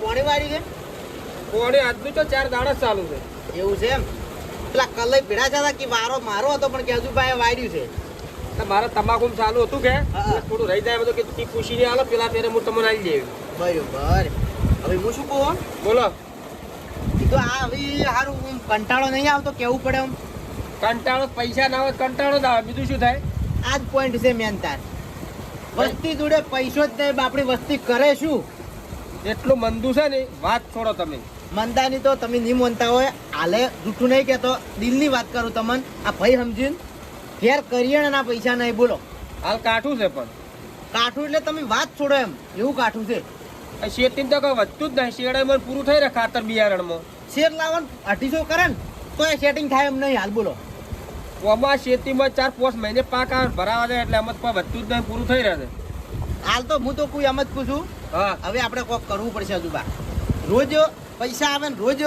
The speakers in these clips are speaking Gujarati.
પોણી વાળી છે? પોણી આજનું તો ચાર દાડા ચાલુ છે. એવું છે એમ? પેલા કલઈ ભેડા હતા કે મારો મારો હતો પણ કેજુભાઈ વાળ્યું છે? એટલે મારે તમાકુ ચાલુ હતું કે. થોડું રહી જાય બધું કે તી પૂછીને આલો પેલા ફેરે હું તમને આવી જઈ બરોબર. હવે હું શું કહું? બોલો. આ હવે સારું કંટાળો નહીં આવતો કેવું પડે એમ કંટાળો પૈસા ના હોય કંટાળો જ આવે. બીજું શું થાય? આ જ પોઈન્ટ છે મેન તાર. વસ્તી જોડે પૈસો જ નહીં આપણી વસ્તી કરે શું? એટલું મંદુ છે ને વાત છોડો તમે. મંદાની તો તમે નહીં માનતા હોય. હાલે જૂઠું નહીં કહેતો. દિલની વાત કરું તમને. આ ભાઈ સમજીને ઘેર કરિયાણાના પૈસા નહીં બોલો. હાલ કાઠું છે પણ. કાઠું એટલે તમે વાત છોડો એમ. એવું કાઠું છે? શેતી તો કઈ વધતું જ નહીં. શેડામાં પૂરું થઈ રહે ખાતર બિયારણમાં. શેર લાવવાનું અઢીસો કરે ને તો એ સેટિંગ થાય એમ નહીં. હાલ બોલો. આમાં શેતીમાં ચાર પાંચ મહિને પાક આવે ભરાવા જાય એટલે એમાં પણ વધતું જ નહીં પૂરું થઈ રહે છે. હાલ તો હું તો કોઈ એમ જ પૂછું હા. હવે આપણે કોક કરવું પડશે હજુ બા. રોજ પૈસા આવે ને રોજ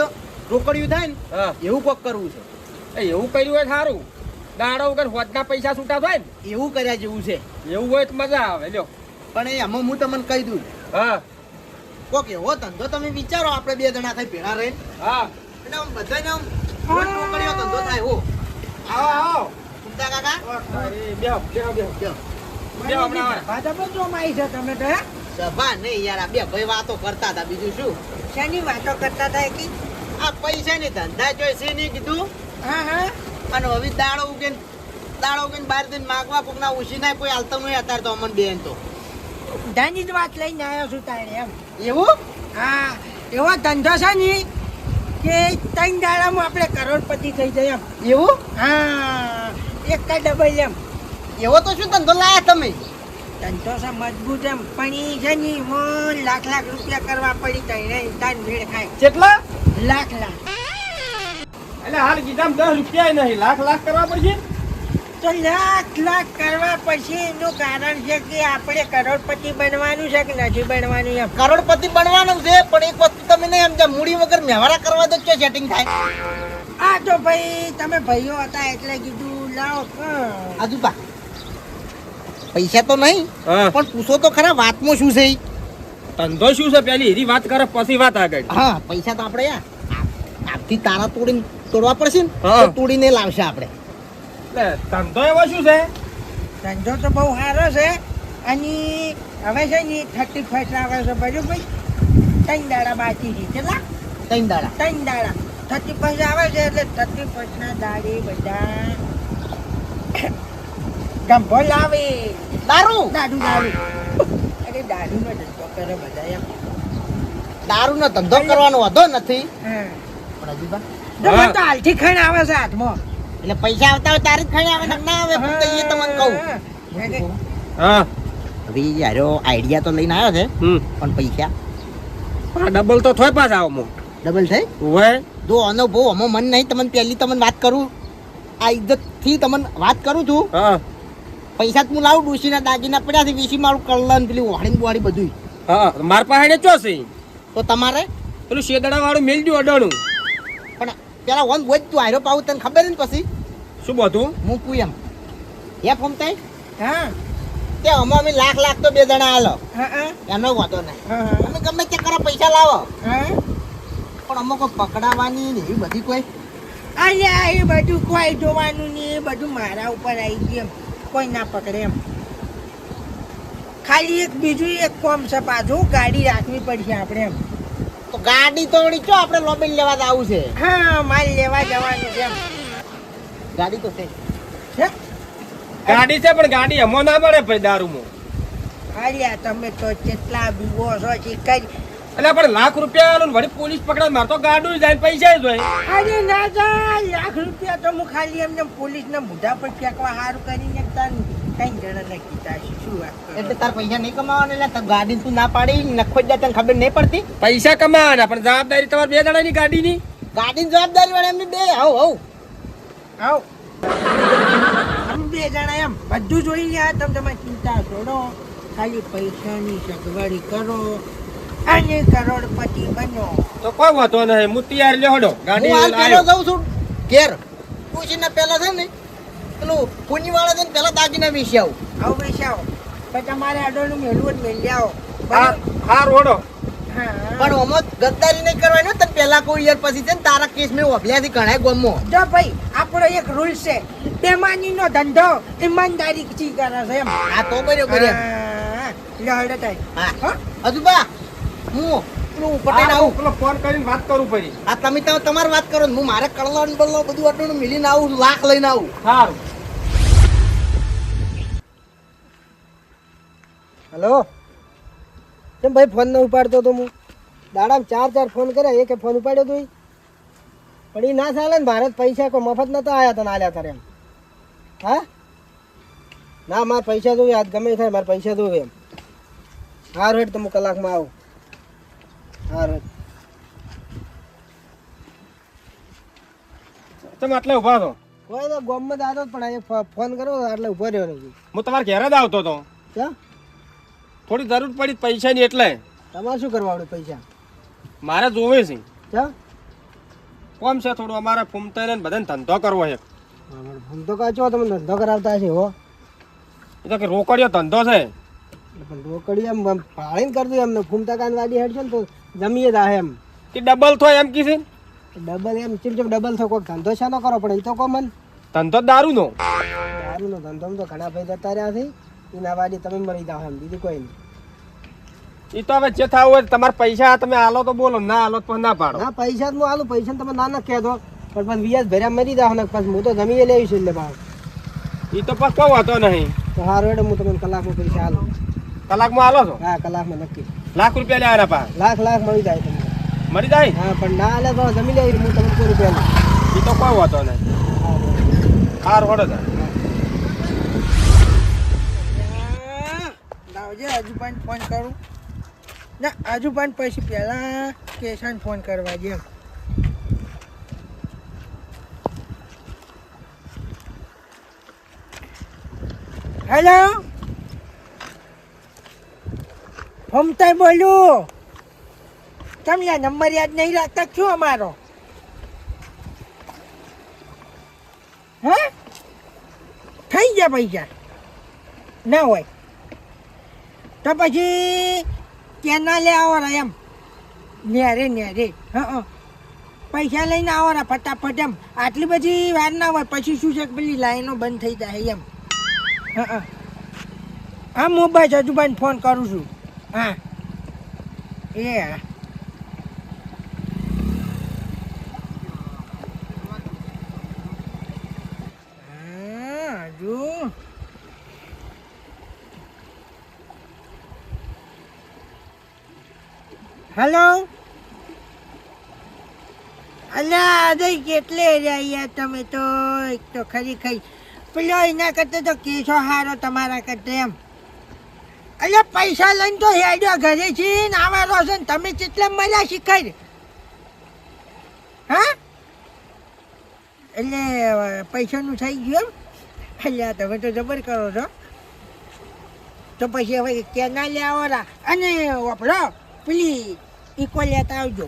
રોકડિયું થાય ને હા. એવું કોક કરવું છે. એવું કર્યું હોય સારું. દાડા વગર હોજના પૈસા છૂટા થાય એવું કર્યા જેવું છે. એવું હોય તો મજા આવે લ્યો. પણ એ આમાં હું તમને કહી દઉં. હા. કોક એવો ધંધો તમે વિચારો આપણે બે જણા થઈ ભેળા રહી હા. એટલે આમ બધાને આમ રોજ રોકડીયો ધંધો થાય હો. આવો આવો. કુંતા કાકા? અરે, બેહો બેહો બેહો. બેહો હમણાં આવે. સભા નહીં યાર આ બે ભાઈ વાતો કરતા હતા બીજું શું? શેની વાતો કરતા હતા કે આ પૈસાની ધંધા જોઈ છે નહીં કીધું? હા હા. અને હવે દાડો ઉગીને દાડો ઉગીને બહાર જઈને માગવા કોકના ઉછી ના કોઈ હાલતું નહીં અત્યારે તો અમન બેન તો. ધંધાની જ વાત લઈને આવ્યો છું તારે એમ. એવું? હા એવો ધંધો છે ને કે ત્રણ દાડામાં આપણે કરોડપતિ થઈ જાય એમ. એવું? હા એક કા ડબલ એમ. એવો તો શું ધંધો લાયા તમે? ધંધો છે મજબૂત એમ પણ એ છે ને મન લાખ લાખ રૂપિયા કરવા પડી તઈ તાન ભેળ ખાય. કેટલા લાખ લાખ. એટલે હાલ કીધા દસ રૂપિયા નહીં લાખ લાખ કરવા પડશે? તો લાખ લાખ કરવા પછી એનું કારણ છે કે આપણે કરોડપતિ બનવાનું છે કે નથી બનવાનું એમ. કરોડપતિ બનવાનું છે પણ એક વસ્તુ તમે નહીં સમજા મૂડી વગર વ્યવહાર કરવા દો ક્યાં સેટિંગ થાય. આ તો ભાઈ તમે ભાઈઓ હતા એટલે કીધું લાવો. આજુબા પૈસા તો નહીં પણ પૂછો તો ખરા વાતમાં શું છે ધંધો શું છે પેલી? એની વાત કરે પછી વાત આગળ. હા પૈસા તો આપણે આપથી તારા તોડીને તોડવા પડશે ને તોડીને લાવશે આપણે. ધંધો એવો શું છે? ધંધો તો બહુ સારો છે. અને હવે છે ને થર્ટી ફર્સ્ટ આવે છે બધું ભાઈ? ત્રણ દાડા બાકી છે. કેટલા? ત્રણ દાડા. ત્રણ દાડા. થર્ટી ફર્સ્ટ આવે છે એટલે થર્ટી ફર્સ્ટના દાડે બધા ગંભો લાવે. દારૂ? દારૂ લાવે અરે દારૂનો ધંધો કરે બધા એમ. દારૂનો ધંધો કરવાનો વધો નથી. પણ હજી તો હાલથી ખાઈને આવે છે હાથમાં. એટલે પૈસા આવતા હોય તારે જ ખાઈ આવે ને ના આવે ફક્ત તો એ તમને કહું. હા. હવે યારો આઈડિયા તો લઈને આવ્યો છે પણ પૈસા? ડબલ તો થોય પાછા આવો ડબલ થઈ? હોય જો અનુભવ અમો મન નહીં તમને પહેલી તમને વાત કરું. આ ઇજ્જતથી તમને વાત કરું છું. હા. પૈસા તું હું લાવું ડુસીના દાગીના પડ્યા છે વીસી મારું કલ્લન પેલી વાળી વાળી બધું હા માર પાસે ચો છે? તો તમારે? પેલું શેદડા વાળું મેલજો અડાણું. પણ પેલા વન બોજ તું આયરો પાવું તને ખબર ને પછી? શું બધું હું એમ. એ હે ફોમતાઈ? હા. તે અમે અમે લાખ લાખ તો બે જણા આલો. હા હા. એનો વાંધો નહીં. હા તમે ગમે તે કરો પૈસા લાવો. હા. પણ અમુક પકડાવાની ને એવી બધી કોઈ અરે એ બધું કોઈ જોવાનું નહીં એ બધું મારા ઉપર આવી ગયું એમ. કોઈ ના પકડે એમ. ખાલી એક બીજું એક કોમ છે પાછું ગાડી રાખવી પડશે આપણે એમ. તો ગાડી તો વળી ચો આપણે લોબી લેવા આવું છે? હા માલ લેવા જવાનું છે એમ. ગાડી તો છે. છે? ગાડી છે પણ ગાડી અમો ના મળે ભાઈ દારૂમાં. અરે તમે તો કેટલા બીવો છો કઈ એટલે પણ લાખ રૂપિયા આલું ને વળી પોલીસ પકડે માર તો ગાડું જાય પૈસા જ હોય. અરે ના જાય લાખ રૂપિયા તો હું ખાલી એમને પોલીસને મોઢા પર ફેંકવા સારું કરીને તાર કઈ જણા કીધા છે શું વાત એટલે તાર પૈસા નહીં કમાવાના એટલે તાર ગાડી તું ના પાડી નખો જ તને ખબર નહીં પડતી? પૈસા કમાવાના પણ જવાબદારી તમારે બે જણાની ગાડીની? ગાડીની જવાબદારી વાળા એમની બે હવ હવ આવ. અમે બે જણા એમ બધું જોઈ લે તમે તમારી ચિંતા છોડો. ખાલી પૈસાની સગવડી કરો. અને કરોડપતિ બનો. તો કોઈ વાંધો નહીં. હું તૈયાર ગાડી હું હાલ પેલો જઉં છું. ઘેર. પૂછીને પેલા છે ને પેલું પુની વાળા છે ને પેલા દાગીના વેચી આવું. આવું બેસાવો તો તમારે અડોનું મેળવું જ મેળી આવો. હા હા પણ ઓમો ગદ્દારી નહીં કરવાની તને પહેલા કોઈ યર પછી છે ને તારા કેસ મેં ઓભલ્યાથી ઘણા ગમો. જો ભાઈ આપણો એક રૂલ છે બેમાનીનો ધંધો ઈમાનદારી થી કરે છે એમ. આ તો કર્યો કર્યો. હા, લો તાઈ. હા. હો? હજુ બા હું પેલું પટેલ આવું. પેલો ફોન કરીને વાત કરું પડી આ તમે તો તમારી વાત કરો ને હું મારે કળલો ને બળલો બધું આટલું મિલીને આવું લાખ લઈને આવું. સારું. હલો? કેમ ભાઈ ફોન ન ઉપાડતો તો હું દાડામાં ચાર ચાર ફોન કર્યા એકે ફોન ઉપાડ્યો તું પણ એ ના ચાલે ને ભારત પૈસા કોઈ મફત નતા આવ્યા તને આલ્યા તારે એમ. હા? ના મારે પૈસા જોઈએ આજ ગમે થાય મારે પૈસા જોઈએ એમ. હાર હેઠ તમે કલાકમાં આવું. હાર હેઠ તમે આટલે ઊભા છો? કોઈ તો ગોમમાં દાદો પણ ફોન કર્યો આટલે એટલે ઊભો રહ્યો નથી. હું તમારા ઘેર જ આવતો હતો. ક્યાં? થોડી જરૂર પડી પૈસાની એટલે. તમારે શું કરવા આવડે પૈસા? મારે જોવે છે. કોમ છે થોડું અમારે ફૂમતા ને બધાને ધંધો કરવો છે. હું તો કાચો તમે ધંધો કરાવતા છે હો. એ તો કે રોકડીયો ધંધો છે. પણ રોકડી એમ ભાળીને કરતું એમને ફૂમતા કાન વાડી હેડશે ને તો જમીએ દા એમ. કે ડબલ થો એમ કીધું ડબલ એમ ચીમ ચીમ ડબલ થો કોઈક ધંધો શાનો કરો પણ એ તો કોમન. ધંધો દારૂ નો દારૂનો ધંધો તો ઘણા ભાઈ જતા રહ્યા છે. એના વાડી તમે મરી જાઓ એમ બીજું કોઈ નહીં. એ તો હવે જે થવું હોય તમારા પૈસા તમે આલો તો બોલો ના આલો તો ના પાડો. ના પૈસા તો હું આલું પૈસા તમે ના ના કહેતો પણ પછી વ્યાજ ભર્યા મરી જાઓ ને પછી હું તો જમીએ લેવી છું એટલે ભાવ એ તો પછી કોઈ હતો નહીં. તો સારું હેડો હું તમને કલાકમાં પૈસા આલું. કલાકમાં આલો છો? હા કલાકમાં નક્કી. લાખ રૂપિયા લે આના પા. લાખ લાખ મળી જાય તમને. મળી જાય? હા પણ ના આલે તો જમી લેવી હું તમને કોઈ રૂપિયા એ તો કહું હતો નહીં. હાર હોડો થાય હજુ પણ ફોન કરું. ના પણ પછી પહેલા કેશાન ફોન કરવા જેમ હેલો હમતાઈ બોલું. તમે આ નંબર યાદ નહીં રાખતા? શું અમારો? હે? થઈ ગયા પૈસા. ના હોય. તો પછી કેના લે આવો એમ? નેરે નેરે હા પૈસા લઈને આવો રા ફટાફટ એમ. આટલી બધી વાર ના હોય, પછી શું છે કે પેલી લાઈનો બંધ થઈ જાય એમ. હા હા. હા હજુ પણ ફોન કરું છું. હા. એ હા હા, હજુ હેલો? અલ્યા આજે કેટલે રહ્યા તમે તો? એક તો ખરી ખરી. પેલો એના કરતા તો કેસો હારો તમારા કરતા એમ. અલ્યા પૈસા લઈને તો હેડ્યો ઘરે છે, ને આવા ને તમે કેટલા મજા શીખાય હા? એટલે, પૈસાનું થઈ ગયું એમ? અલ્યા તમે તો જબર કરો છો. તો પછી હવે કેના લે આવરા અને વાપરો પેલી ઇકો લેતા આવજો.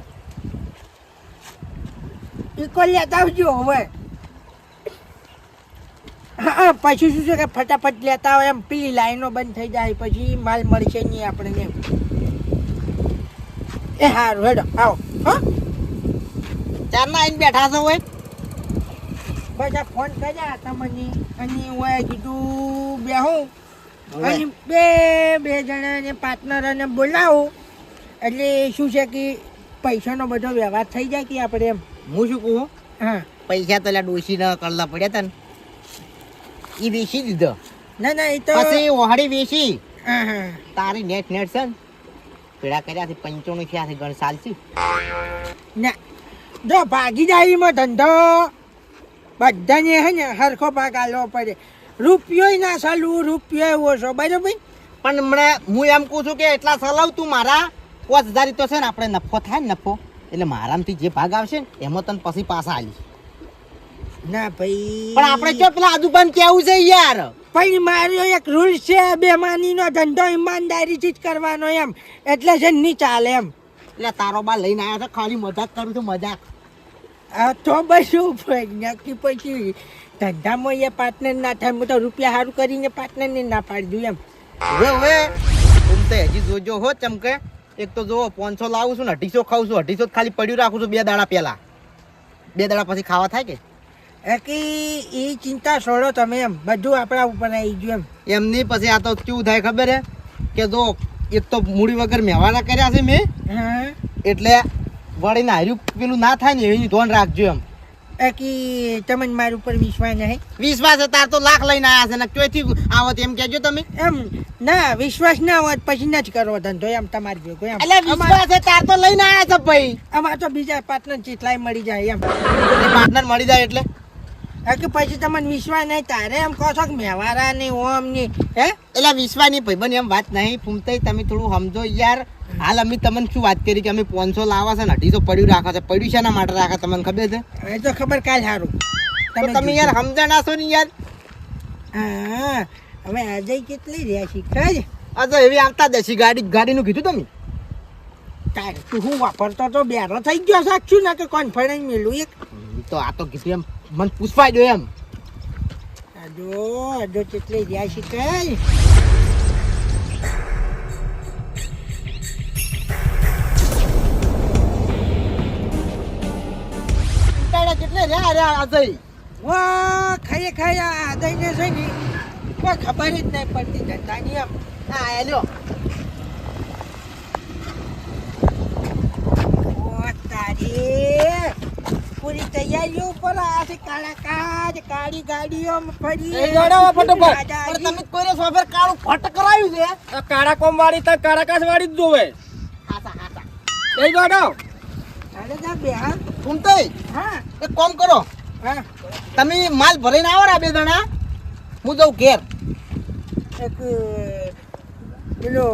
ઈકો લેતા આવજો હવે. હા પછી શું છે કે ફટાફટ લેતા આવે એમ પેલી લાઈનો બંધ થઈ જાય પછી માલ મળશે નહીં આપણને એ સારું હેડો આવો હા. ચારના આવીને બેઠા છો હોય? બધા ફોન કર્યા તમને અને હું કીધું બેહું. અને બે બે જણાને પાર્ટનરને બોલાવું. એટલે શું છે કે પૈસાનો બધો વ્યવહાર થઈ જાય કે આપણે એમ? હું શું કહું હા? પૈસા તો ડોસી ના કરલા પડ્યા તા ને. એ વેચી દીધો. ના ના એ તો પછી ઓહડી વેચી. તારી નેટ નેટ છે પેડા કર્યાથી પંચાણું થયાથી ગણ ચાલશે ના. જો ભાગીદારીમાં ધંધો. બધાને હે ને હરખો ભાગ આલવો પડે. રૂપિયો ના સલું રૂપિયો ઓછો બરાબર? પણ હમણાં હું એમ કહું છું કે એટલા સલાવ તું મારા. પાંચ હજાર તો છે ને આપણે નફો થાય ને નફો. એટલે મારામાંથી જે ભાગ આવશે ને એમાં તને પછી પાછા આલી. ના ભાઈ. પણ આપણે જો પેલા આદુબાન કેવું છે યાર? ભાઈ મારો એક રૂલ છે બેમાનીનો ધંધો ઈમાનદારીથી જ કરવાનો એમ. એટલે છે ને નહીં ચાલે એમ. એટલે તારો બા લઈને આવ્યા છે ખાલી મજાક કરું છું મજાક. હા તો બસ ભાઈ નક્કી પછી ધંધામાં એ પાર્ટનર ના થાય હું તો રૂપિયા સારું કરીને પાર્ટનરને ના પાડી દઉં એમ. હવે હવે તું તો હજી જોજો હો ચમકે. એક તો જો પાંચસો લાવું છું ને અઢીસો ખાઉં છું અઢીસો ખાલી પડ્યું રાખું છું બે દાડા પહેલાં. બે દાડા પછી ખાવા થાય કે? બાકી એ ચિંતા છોડો તમે એમ બધું આપણા ઉપર આવી ગયું એમ. એમની પછી આ તો કેવું થાય ખબર હે? કે જો એક તો મૂડી વગર મહેવાના કર્યા છે મેં. એટલે વળીને હાર્યું પેલું ના થાય ને એની ધોન રાખજો એમ. બાકી તમને મારી ઉપર વિશ્વાસ નહીં. વિશ્વાસ તાર તો લાખ લઈને આવ્યા છે ને ક્યાંથી આવત એમ કહેજો તમે. એમ ના વિશ્વાસ ના હોત પછી ન જ કરવો ધંધો એમ તમારી ભેગો એમ. એટલે વિશ્વાસ તાર તો લઈને આવ્યા છે ભાઈ. અમારે તો બીજા પાર્ટનર ચેટલાય મળી જાય એમ. પાર્ટનર મળી જાય એટલે? કે પછી તમને વિશ્વાસ નહીં તારે એમ કહો છો કે મેવારા નહીં ઓમ નહીં. હે? એટલે વિશ્વાસ નહીં ભાઈ બને એમ વાત નહીં ફૂમતાઈ તમે થોડું સમજો યાર. હાલ અમે તમને શું વાત કરી કે અમે પાંચસો લાવવા છે ને અઢીસો પડ્યું રાખે છે? પડ્યું શેના માટે રાખે તમને ખબર છે? એ તો ખબર કાલ સારું તો તમે યાર સમજણ આશો ને યાર. હા હવે આજે કેટલી રહ્યા કઈ આ એવી આવતા દેશી ગાડી ગાડીનું કીધું તમે? તારે તું હું વાપરતો તો બેરો થઈ ગયો સાચું ના કે કોન્ફિડન્સ મેળવું એક? તો આ તો કીધું એમ. મને પૂછવા દો એમ. આજો આજો કેટલી રહ્યા છે કેટલે રહ્યા રહ્યા અજય વાહ ખાઈ ખાઈ આ દઈને છે ને કોઈ ખબર જ નહીં પડતી જનતાની એમ. હા હેલો તારી. પૂરી તૈયારીઓ ઉપર આ છે કાળા કાળી ગાડીઓ ફરી એ ફટાફટ. પણ તમે કોઈને સોફેર કાળું ફટ કરાવ્યું છે? કાળા કોમ વાળી તો કાળા વાળી જ જોવે. ફૂમતાઈ હા? એક કોમ કરો. હા. તમે માલ ભરીને આવો ને બે જણા. હું જાઉં ઘેર. એક પેલો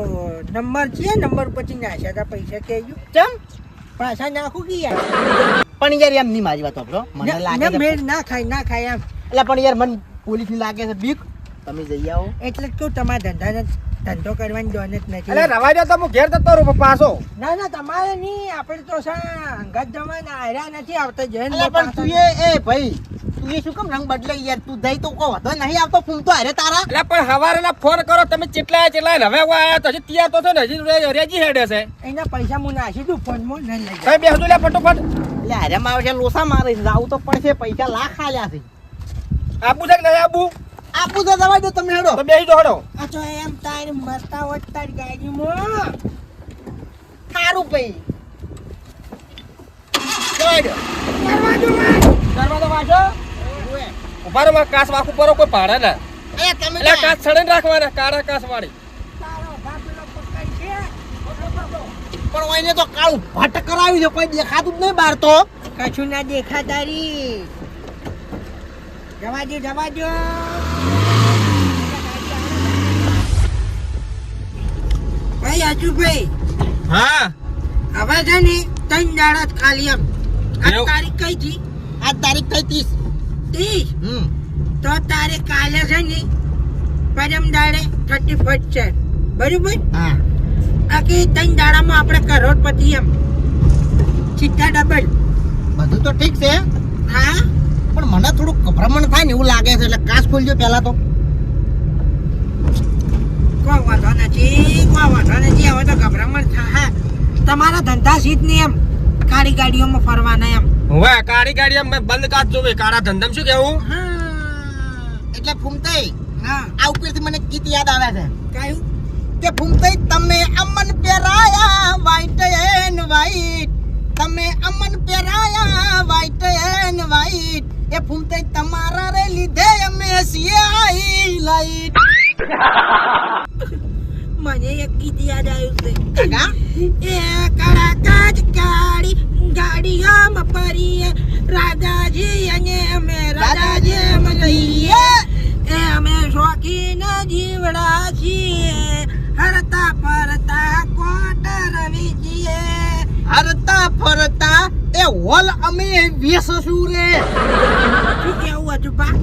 નંબર છે નંબર પછી નાખ્યા હતા પૈસા કેજો ચમ? પાછા નાખું કે યાર? પણ યાર એમ નહીં મારી વાત આપણો મને લાગે મેળ ના ખાય ના ખાય એમ. એટલે પણ યાર મને પોલીસની લાગે છે બીક. તમે જઈ આવો. એટલે જ કહું તમારા ધંધા ધંધો કરવાની દોન જ એટલે રવા દો તો હું ઘેર જતો રહું પાછો ના ના તમારે નહીં. આપણે તો સા અંગત જવાના આર્યા નથી આવતા જૈન પણ તું એ એ ભાઈ તું એ શું કેમ રંગ બદલે યાર તું જઈ તો કહો વધો નહીં આવતો ફૂમ તો અરે તારા. એટલે પણ હવારે ના ફોન કરો તમે ચેટલા ચેટલા હવે હું આયા તો હજી તૈયાર તો છો ને હજી રેજી હેડે છે. એના પૈસા હું નાખી દઉં ફોનમાં નહીં લઈ તમે બેસજો લે ફટોફટ. એટલે અરે મારે લોસા મારે આવું તો પડશે પૈસા લાખ આલ્યા છે. આબુ છે કે નહીં આબુ? આપું તો દવા દો તમે હેડો. તો બેહી જો હેડો. આ તો એમ તાર મરતા હોત તારી ગાડીમાં. સારું ભાઈ. દરવાજો દરવાજો વાજો ઊભા રહો કાસ વાકું પરો કોઈ પાડે ના. એ તમે એટલે કાચ છડીને રાખવાના કાળા કાસ વાળી. પણ ઓઈને તો કાળું ભટ કરાવી છે કોઈ દેખાતું જ નહીં બહાર તો. કશું ના દેખા તારી જવા દો જવા દો ભાઈ આજુભાઈ હા? હવે છે ને ત્રણ દાડા જ ખાલી એમ. આ તારીખ કઈ થી આ તારીખ કઈ ત્રીસ? ત્રીસ? હમ. તો તારે કાલે છે ને પરમ દાડે થર્ટી ફર્સ્ટ છે. બરોબર? હા. આખી ત્રણ દાડામાં આપણે કરોડપતિ એમ. સીધા ડબલ બધું તો ઠીક છે. હા? પણ મને થોડું ગભરામણ થાય ને એવું લાગે છે એટલે કાચ ખોલજો પહેલા તો. તમારા ધંધા સીધ નહીં એમ કાળી ગાડીઓમાં ફરવાના એમ. હવે કાળી ગાડી આમ બંધ કાચ જોવે કાળા ધંધમ શું કેવું એટલે ફૂમતાઈ આ ઉપરથી મને ગીત યાદ આવે છે. કયું? કે ફૂમતાઈ તમે અમન પહેરાયા વાઈટ એન વાઈટ તમે અમન પહેરાયા વાઈટ એન વ્હાઈટ એ ફૂમતે તમારા રે લીધે અમે સીએ આઈ લાઈટ. મને એક ગીત યાદ આવ્યું છે. કાકા? એ કાળા કાચ કાળી ગાડીઓમાં ફરીએ રાજાજી અને અમે રાજાજી અમે લઈએ એ અમે શોખીન જીવડા છીએ. હરતા ફરતા કોટ રવી છીએ હરતા ફરતા અલે હોલ અમે વેસશું રે. શું કેવું હતું બા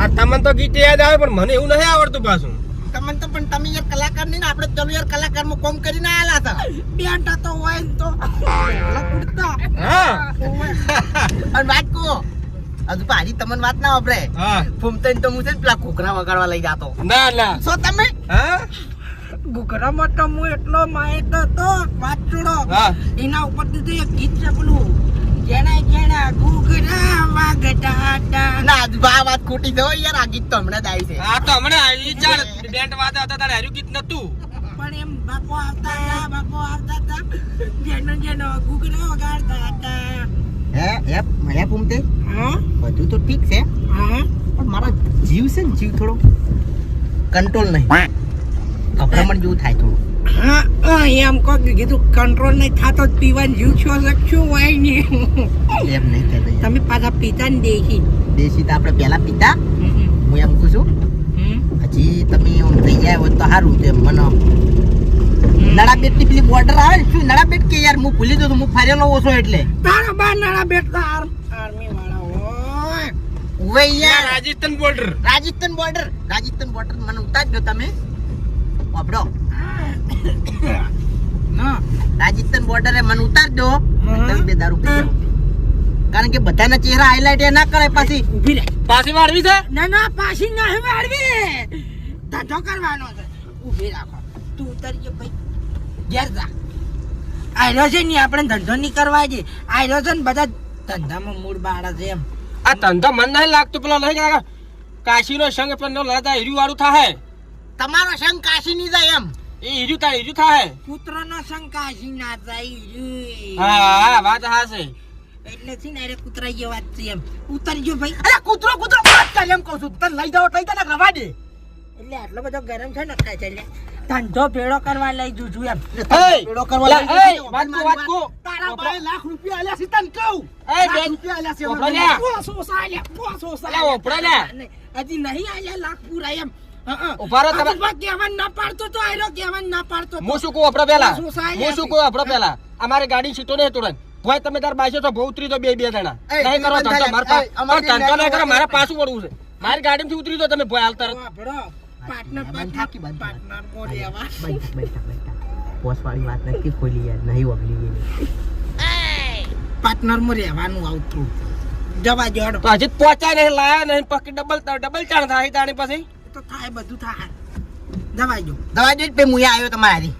આ તમને તો ગીત યાદ આવે પણ મને એવું નહીં આવડતું પાછું. તમને તો પણ તમે યાર કલાકાર નહીં ને આપણે ચલો યાર કલાકારમાં કોમ કરીને આયેલા હતા. બેટા તો હોય ને તો. પેલા હા. અને વાત કહો હજુ પાડી તમને વાત ના વાપરે. હા. ફૂમતન તો હું છે ને પેલા કોકરા વગાડવા લઈ જાતો. ના ના. છો તમે? હા? ઘૂઘરામાં તો હું એટલો માહિત હતો. વાત છોડો. એના ઉપરથી તો એક ગીત છે પેલું. જેના જેના ઘૂઘરા વાગતા હતા. ના આ વાત ખોટી છે યાર આ ગીત તો હમણાં જ આવી છે. આ તો હમણાં ચાલ. બેન્ટ વાતા હતા તારે હાર્યું ગીત નતું પણ એમ બાપો આવતા હતા બાપો આવતા હતા. જેનો જેનો ઘૂઘરા વગાડતા હતા. હે હે હે પૂમતે? હા? બધું તો ઠીક છે. હા? પણ મારો જીવ છે ને જીવ થોડો કંટ્રોલ નહીં. ગભરામણ જેવું થાય થોડું. હા હા, એમ કહો કે કીધું કંટ્રોલ નહીં થતો જ પીવાનું જીવ છો શકશું હોય નહીં એમ નહીં કહેતો તમે પાછા પીતા ને દેખી. દેશી તો આપણે પહેલા પીતા. હું એમ કહું છું હમ, હજી તમે એમ થઈ જાય હોય તો સારું છે મને નળાબેટની પેલી બોર્ડર આવે ને શું નળાબેટ કે યાર હું ભૂલી દઉં હું ફરેલો ઓછો એટલે. તારા બા નાના તો આર્મી વાળા હોય. હવે યાર. Rajasthan border Rajasthan border Rajasthan border મને ઉતારજો તમે. વાપરો. ના રાજસ્થાન બોર્ડરે મને. તમે બે દારૂ પી કારણ કે બધાના ચહેરા હાઈલાઇટ એ ના કરે પાછી. ઊભી રહે પાછી વાળવી છે? ના ના પાછી નહીં વાળવી. ધંધો કરવાનો છે. ઊભી રાખો. તું ઉતરજે ભાઈ. ઘેર જા. આયરો છે ને આપણે ધંધો નહીં કરવા છે આયરો છે ને બધા ધંધામાં મૂળ બાળા છે એમ. આ ધંધો મન નહીં લાગતું પેલો નહીં કે કાશીનો સંગ પણ લાદા હીર્યું વાળું થાય તમારો સંગ કાશી નહીં જાય એમ. એ હીર્યું થાય હીર્યું થાય. પુત્રનો શંકાશી ના જાય રે. હા હા વાત હા એટલે છે ને અરે કૂતરા જે વાત છે એમ. ઉતરજો ભાઈ. અરે કૂતરો કૂતરો વાત ચાલે એમ કહું છું. તને લઈ જાઓ લઈ તને રવા દે એટલે આટલો બધો ગરમ છે ને ખાય છે. એટલે ધંધો ભેળો કરવા લઈ જુ છું એમ. ભેડો પેડો કરવા લા, લાગી વાત કો, વાત કો. તારા ઓપરા- લાખ રૂપિયા આલ્યા છે તને કહું. રૂપિયા આલ્યા છે. સાલ્યા, સાલ્યા. લ્યા. હજી નહીં આલ્યા લાખ પૂરા એમ. હા, હા. ઊભા તમે. આ ના પાડતો તો આયરો કહેવાનું ના પાડતો. હું શું કહું આપડે પેલા? હું શું કહું આપડે પેલા અમારે ગાડી સીટો નહીં તુરંત ભાઈ તમે તાર બાજુ તો બહુ ઉતરી તો બે બે જણા નહીં કરો ધંધો. મારા એય, ધંધો નહીં કરો ગાડી મારે પાછું વળવું છે મારી ગાડીમાંથી ઉતરી દો તમે ભાઈ હાલતા. પાર્ટનર. પાર્ટનર લેવા બેઠા, બેઠા, બેઠા. વાત નથી ખોલી યાર નહીં ઓગળી ગઈ પાર્ટનરમાં રહેવાનું આવતું જવા જોડો તો હજી પહોંચાય નહીં લાયા નહીં પકી ડબલ ડબલ ચાણ થાય તાણી પછી તો થાય બધું થાય. દવાઈ જો દવાઈ દે પે મુયા આવ્યો તમારી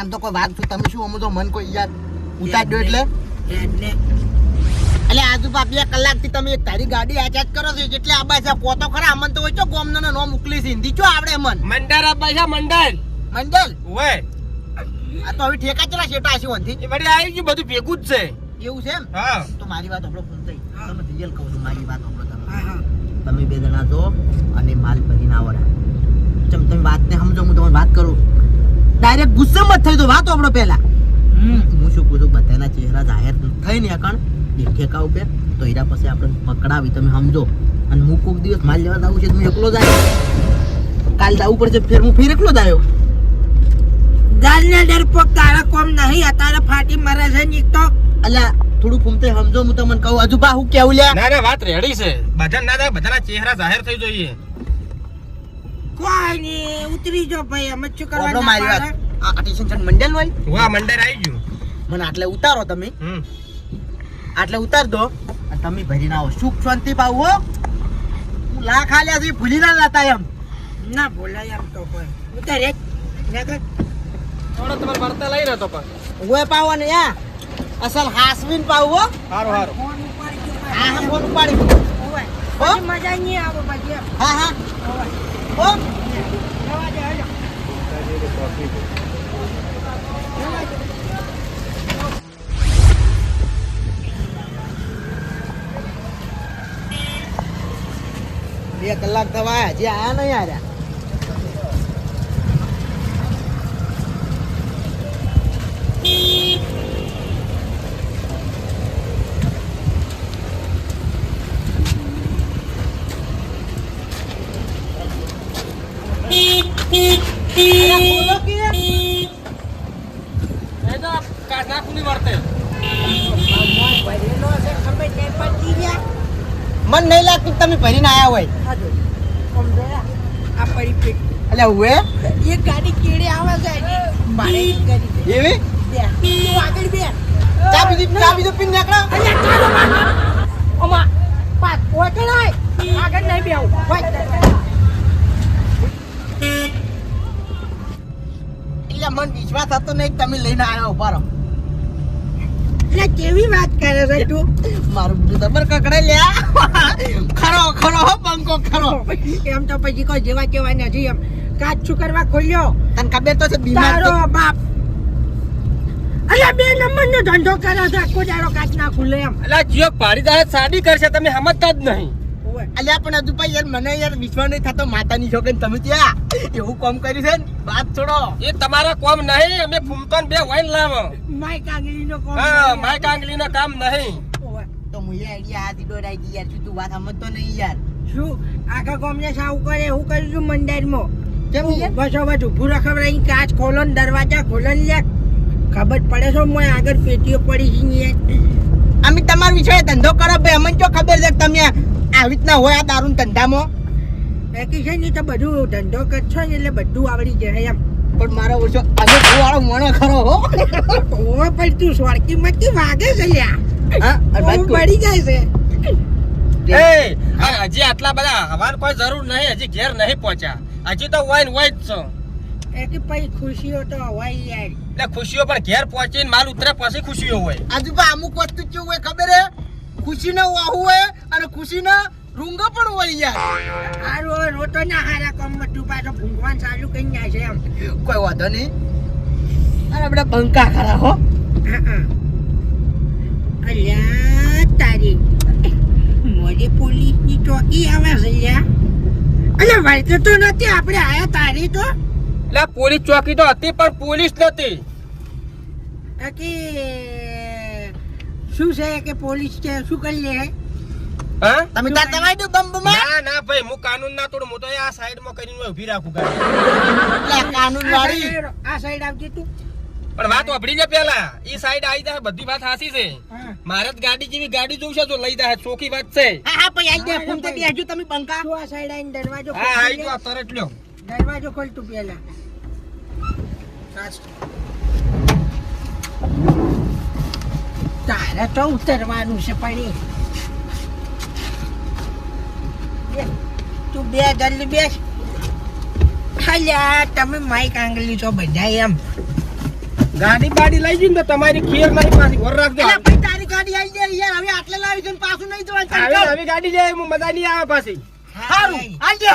એમ તો કોઈ વાત છું તમે શું અમુક તો મન કોઈ યાદ ઉતાર દો એટલે? એટલે. એટલે આજુ બા કલાકથી તમે એક તારી ગાડી આચાત કરો છો એટલે આ બાસા પોતો ખરા અમન તો હોય છો ગોમનો નો મોકલી છે. હિન્દી ચો આવડે મન? મંડળ આ બાસા મંડળ. મંડળ? ઓય આ તો હવે ઠેકા ચલા શેટા આશી વંથી એ બધી આવી ગયું બધું ભેગું જ છે. એવું છે એમ? હા. તો મારી વાત આપણો ફોન થઈ. તમે રિયલ કહું છું મારી વાત આપણો તમે. હા હા. તમે બે જણા જો અને માલ ભરીને આવડા ચમ તમે વાતને સમજો હું તમને વાત કરું. ડાયરેક્ટ ગુસ્સામાં જ થઈ તો વાત આપણો પહેલા. હું શું કહું છું બધાના ચહેરા જાહેર થઈ ને અકણ. ઠેકા ઉપર તો એના પછી આપણે પકડાવી તમે સમજો. અને હું કોઈક દિવસ માલ લેવા દાવું છે તમે એકલો જ આવ્યો કાલ જવું પડશે ફેર હું ફેર એકલો જ આવ્યો ડર પોક તારા કોમ નહીં અત્યારે ફાટી મરે છે ને એક તો. અલ્યા થોડું ફૂમતે સમજો હું તમને કહું. હજુ બા હું કેવું લ્યા? ના ના વાત રેડી છે. બધા ના થાય બધાના ચહેરા જાહેર થઈ જોઈએ. કોઈ નહીં ઉતરી જો ભાઈ અમે શું કરવા મારી વાત. આ ટીશન મંડળ હોય વાહ મંડળ આવી ગયું. મને આટલે ઉતારો તમે. હમ. આટલે ઉતાર દો. તમે ભરીને આવો. સુખ શાંતિ પાવ હો. લાખ આલ્યા છે ભૂલી ના લાતા એમ. ના બોલાય એમ તો કોઈ. ઉતાર થોડો તમારે વર્તા લઈ રહ્યો તો પણ. ઓય પાવો ને યા. અસલ હાસવીન પાવ હો. સારું સારું ફોન ઉપાડી ગયો હા હા ફોન ઉપાડી? પછી મજા નહીં આવો પછી હા હા. ઓય. જવા દે, હજો. બે કલાક થવા હજી આયા નહીં આયા એ તો કાઢ નાખું ની વર્તે મન નહીં લાગતું કે તમે ભરીને આયા હોય આ જો આમ જોયા આ પડી પેટ એટલે હુએ એક ગાડી કેડે આવે છે મારે. એવી? તું આગળ બે. ચા બીજી ચા બીજો પીને નીકળો. અલ્યા ચાલો માં પાત ઓય આગળ નહીં બેહું હોય. એટલે મન વિશ્વાસ હતો નહીં તમે લઈને આવ્યા ઊભા રહો. એટલે કેવી વાત કરે છે તું? મારું બધું દબર કકડે લ્યા ખરો ખરો બંકો ખરો. એમ તો પછી કોઈ જેવા કેવા નથી એમ. કાચ કરવા ખોલ્યો. તને ખબર તો છે બીમાર તારો બાપ. અલ્યા બે નંબર નો ધંધો કરે છે આખો દાડો કાચ ના ખુલે એમ. અલા જીઓ પાડી દારે સાડી કરશે તમે સમજતા જ નહીં. અલ્યા પણ હજુ ભાઈ યાર મને યાર વિશ્વાસ નહીં થતો માતાની છોકરી તમે ત્યાં એવું કોમ કર્યું છે ને? વાત છોડો. એ તમારા કોમ નહીં અમે ફૂમતો ને બે વાઈન લાવો. માય કાંગલીનો કોમ હા. માય કાંગલી ના કામ નહીં. તો હું આઈડિયા હાથી દોડાઈ ગઈ યાર શું તું વાત સમજતો નહીં યાર. શું? આખા કોમને સાવું કરે એવું કરું છું મંદિરમાં કેમ યાર બસો બસ ઊભું રહી કાચ ખોલો ને દરવાજા ખોલો ને લે ખબર પડે છે મોય આગળ પેટીઓ પડી છે ને અમે તમારા વિશે ધંધો કરો ભાઈ અમને જો ખબર છે તમે આવી રીતના હોય આ દારૂ ધંધામાં? એકી છે ને તો બધું ધંધો કરશો ને એટલે બધું આવડી જાય એમ. પણ મારો ઓછો આજે વાળો મણો ખરો હો. ઓવે પણ તું સ્વાર્કી મતી વાગે છે લ્યા. હા. પડી જાય છે. એ હજી આટલા બધા હવાર કોઈ જરૂર નહીં હજી ઘેર નહીં પહોંચ્યા. હજી તો વાઈન વાઈ જ છો પછી ખુશીઓ તો હોય યાર. એટલે ખુશીઓ પણ ઘેર પહોંચીને માલ ઉતરે પછી ખુશીઓ હોય. આજુ અમુક વસ્તુ કેવું હોય ખબર હે? ખુશીનો વાહુ હોય અને ખુશીનો રૂંગો પણ હોય યાર. હારું હવે રોતો ના હારા કામ બધું પાછો ભૂંગવાન ચાલુ કરી જાય છે એમ. કોઈ વાંધો નહીં. અરે આપણે બંકા ખરા હો. અલ્યા તારી મોડી પોલીસની ચોકી આવે છે લ્યા અલ્યા વાઈટ તો નથી આપણે આયા તારી તો. એટલે પોલીસ ચોકી તો હતી પણ પોલીસ નથી. બાકી કે શું છે કે પોલીસ છે? શું કરી લે? હા? તમે તાર દો બંબમાં? ના ના ભાઈ હું કાનૂન ના તોડ હું તો આ સાઈડમાં કરીને ઊભી રાખું ગાડી. એટલે કાનૂન વાળી આ સાઈડ આવજે તું. પણ વાત વાપરી ને પેલા. એ સાઈડ આવી જાય બધી વાત હાસી છે. મારે ગાડી જેવી ગાડી છે તો લઈ જાય ચોખી વાત છે. હા હા પછી આઈ દે ફોન કરી હજુ તમે બંકા તું આ સાઈડ આવીને દરવાજો હા આવી તો તરત લ્યો. દરવાજો ખોલ તું પેલા. તારે તો ઉતરવાનું છે પાણી તું બે જલ્દી બેસ. હાલ્યા તમે માઇક આંગલી છો બધા એમ. ગાડી બાડી લઈ જઈને તો તમારી ખેર નહીં પાછી વર રાખજો. એટલે ભાઈ તારી ગાડી આવી જાય યાર. હવે આટલે લાવી છે ને પાછું નહીં જવાનું હવે હવે ગાડી જાય હું મજા નહીં આવે પાછી. સારું આવજો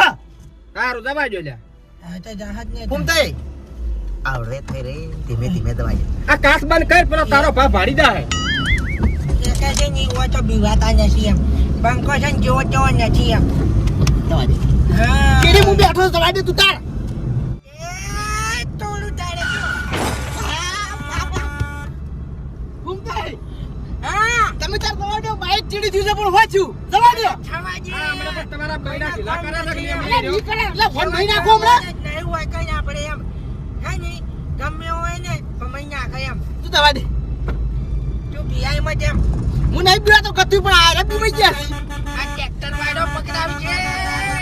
સારું દબાઈ જો. લ્યા. હા તો જહાજ ને થઈ આવડે થઈ રહી ધીમે ધીમે દવાઈ આ કાસ બંધ કર પેલો તારો ભાવ ભાડી જાય કે કહે છે ની હોય તો બીવાતા નથી એમ. બંકો છે ને જેવો તેવો નથી એમ. હા. કેડી હું બેઠો છું, દે તું તાર. તમે તાર દવા દો બાઈક ચીડી થયું છે પણ વાંચ્યું દવા દો. તમારા ઢીલા કરે એટલે ફોન નહીં નાખો હમણાં. નહીં હોય કઈ આપણે એમ. હે ને ગમે હોય ને નાખે એમ. તું દવા દે. તું પીઆઈ માં જેમ હું નહીં પીવા તો કતું પણ આ પીવાઈ ગયા. આ ટ્રેક્ટર વાળો પકડાવજે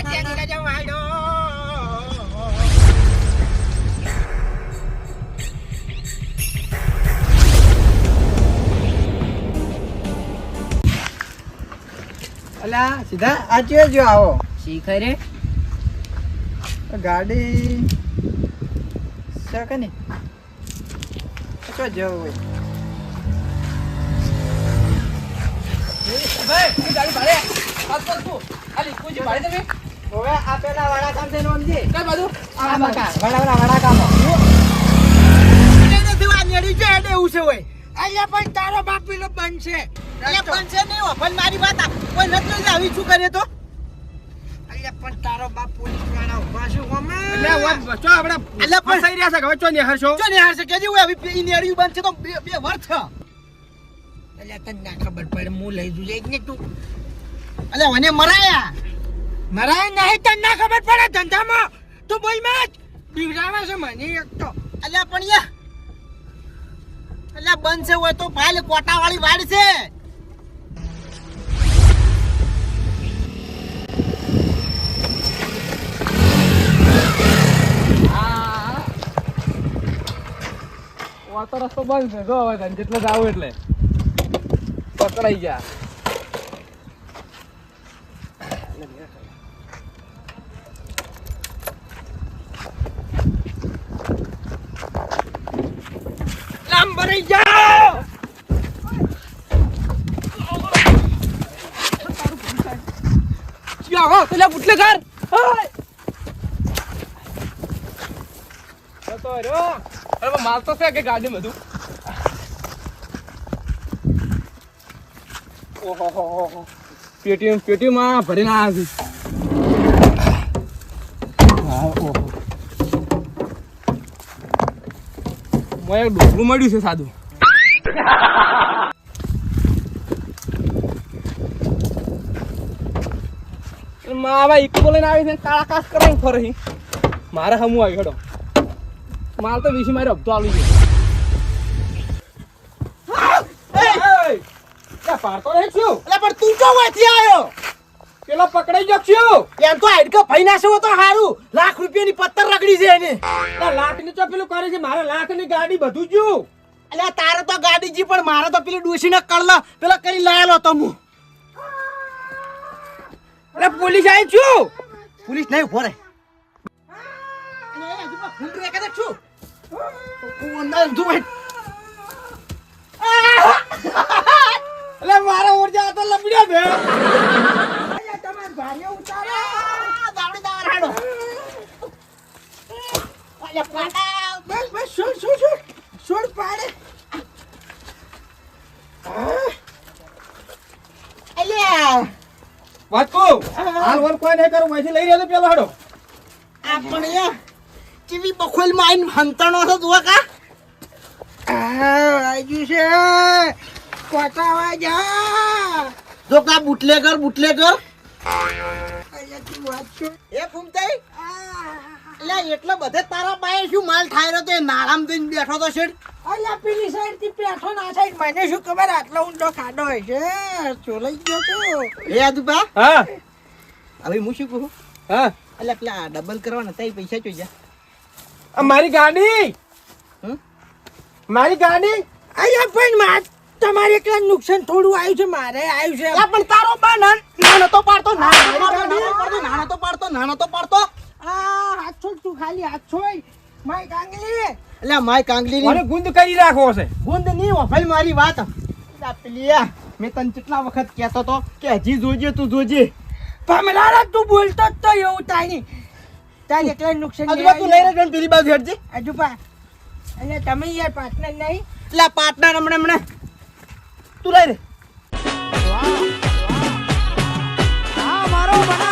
ટ્રેક્ટર વાળો. અલ્યા સીધા આચીએ જો આવો. શીખે રે. ગાડી શકે ને તો જવું હોય. હવે આ પેલા વાડા કામ છે નોંધ કઈ બાજુ? આ મકા વાડા વાડા વાડા કામ આ નેડી છે એટલે એવું છે હોય. અહીંયા પણ તારો બાપ પેલો બનશે એટલે પણ છે નહીં વફન મારી વાત આ. કોઈ નથી આવી શું કરે તો? અલ્યા પણ તારો બાપ પોલીસવાળા ઊભા છે એટલે ચો આપણે એટલે પણ- ફસાઈ રહ્યા છે હવે ચો નિહાળશો? જો નિહાર છે કેજી હોય હવે ઈ નેડિયું બંધ છે તો બે બે વર્ષ છે તને ના ખબર પડે હું લઈ જુ એક ને તું. એટલે મને મરાયા? મારા નહીં તને ના ખબર પડે ધંધામાં? તું બોલ મત બીવડાવે છે મને એક તો. અલ્યા પણ યા અલ્યા બંધ છે હોય તો ભાઈ કોટા વાળી વાડ છે. આ તો રસ્તો બંધ છે. જો હવે તને જેટલે જાવ એટલે પકડાઈ ગયા ભરાઈ જાઓ કર જતો રહ્યો. અરે માલ તો છે કે ગાડી બધું? ઓહો પેટીએમ પેટીમાં ભરીને ના આવી મને ડોકરું મળ્યું છે સાદું. મારા ઇકો લઈને આવી છે કાળા કાસ કરાવીને ફરી. મારે હમું આવી હેડો માલ તો વીસી મારે હપ્તો આવી ગયો પાડતો નહીં છું એટલે પણ તું તો વાંચી આવ્યો પેલો પકડાઈ છું એમ તો નાખ્યો સારું લાખ રૂપિયાની પત્તર રગડી છે એને. લાખની તો પેલું કરે છે મારે લાખની ગાડી બધું જ્યું એટલે તારે તો ગાડી જી પણ મારે તો પેલી ડોશીને કળલા પેલા કઈ લાયેલો તો હું પોલીસ આવી છું. પોલીસ નહીં ઊભો રે એટલે મારા ઊર્જા તો લપડ્યા બે. તમારે ભારે ઉતારો. બસ બસ છોડ છોડ છોડ છોડ પાડે. વાતકો હાલ વર કોઈ નહીં કરું વૈથી લઈ રહ્યો તો પેલો હડો. આપણે ચીવી બખોલમાં આઈને હંતણો છો તું કા? આજુ છે. કોટાવા જા. જો કા બુટલે કર બુટલે તું વાત છો. એ ફૂમતાઈ? એટલે એટલો બધે તારા પાસે શું માલ થાય રહ્યો તો એ નાળામ દઈને બેઠો તો શેઠ અલ્યા પેલી સાઈડથી પેઠો ના સાઈડ મને શું ખબર આટલો ઊંડો ખાડો હોય છે. ચોલાઈ ગયો તો. એ આદુપા હા. હવે હું શું કહું? હા. એટલે પેલા ડબલ કરવાના તઈ પૈસા જોઈ જા. આ મારી ગાડી. મારી ગાડી. અહીંયા પણ તમારે એકલા નુકસાન થોડું આવ્યું છે મારે આવ્યું છે. પણ તારો બા નાન- તો પાડતો નાનો તો પાડતો નાનો તો પાડતો આ હાથ છોડ તું ખાલી હાથ છોડ. માય કાંગલી એટલે માય કાંગલી મને ગુંદ કરી રાખવો છે. ગુંદ નહીં વફાઈ મારી વાત. એટલે પેલી મેં તને કેટલા વખત કહેતો તો કે હજી જોજે તું જોજે. ભમરાડા તું બોલતો જ તો એવું તારી તાર એકલા નુકસાન આજુબા તું નહીં રહેજો પેલી બાજુ હેડજે. આજુબા અને તમે યાર પાર્ટનર નહીં. એટલે પાર્ટનર હમણાં હમણાં. તું લઈ રે. વાહ વાહ આ મારો બના